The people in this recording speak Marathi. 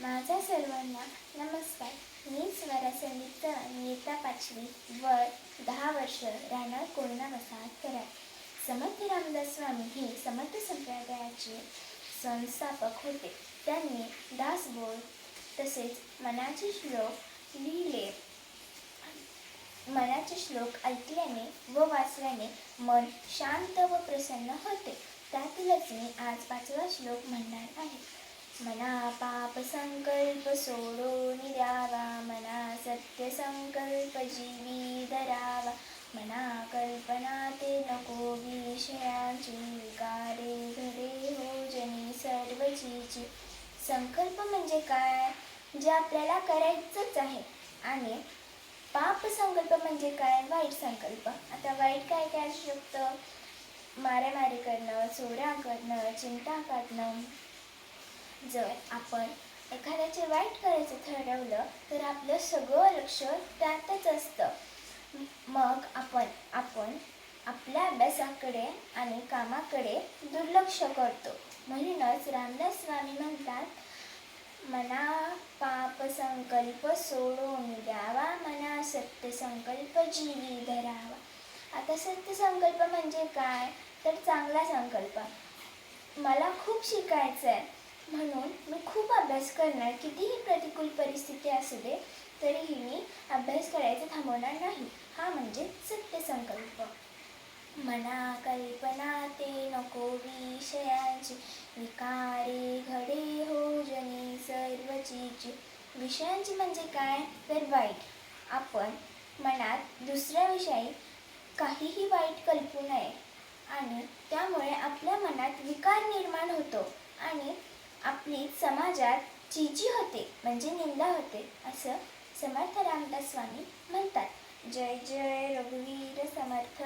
माझा सर्वांना नमस्कार. मी स्वरा संगीत निता पाचवी वय दहा वर्ष राहणार कोरोना वसाहत करा समर्थ रामदास स्वामी हे समर्थ संप्रदायाचे संस्थापक होते. त्यांनी दासबोध तसेच मनाचे श्लोक लिहिले. मनाचे श्लोक ऐकल्याने व वाचल्याने मन शांत व प्रसन्न होते. त्यातीलच मी आज पाचवा श्लोक म्हणणार आहे. मना पाप संकल्प सोडून द्यावा मना सत्य संकल्प जीवी धरावा मना कल्पना ते नको विषयांची विकारे घरे हो जनी सर्व संकल्प म्हणजे काय? जे आपल्याला करायचंच आहे. आणि पाप संकल्प म्हणजे काय? वाईट संकल्प. आता वाईट काय काय असू शकतं? मारामारी करणं चोऱ्या करणं चिंता काढणं जर आपण एखाद्याचे वाईट करायचं ठरवलं तर आपलं सगळं लक्ष त्यातच असतं. मग आपण आपण आपल्या अभ्यासाकडे आणि कामाकडे दुर्लक्ष करतो. म्हणूनच रामदास स्वामी म्हणतात मना पाप संकल्प सोडून द्यावा मना सत्य संकल्प जीवी धरावा. आता सत्य संकल्प म्हणजे काय? तर चांगला संकल्प. मला खूप शिकायचं आहे म्हणून मी खूप अभ्यास करणार. कितीही प्रतिकूल परिस्थिती असू दे तरीही मी अभ्यास करायचं थांबवणार नाही. हा म्हणजे सत्य संकल्प मना कल्पना ते नको विषयांची. विकारे घडे हो जनी सर्वचीची. विषयांची म्हणजे काय? तर वाईट. आपण मनात दुसऱ्याविषयी काहीही वाईट कल्पू नये. आणि त्यामुळे आपल्या मनात विकार निर्माण होतो. आणि आपली समाजात चीची होते म्हणजे निंदा होते असं समर्थ रामदास स्वामी म्हणतात. जय जय रघुवीर समर्थ.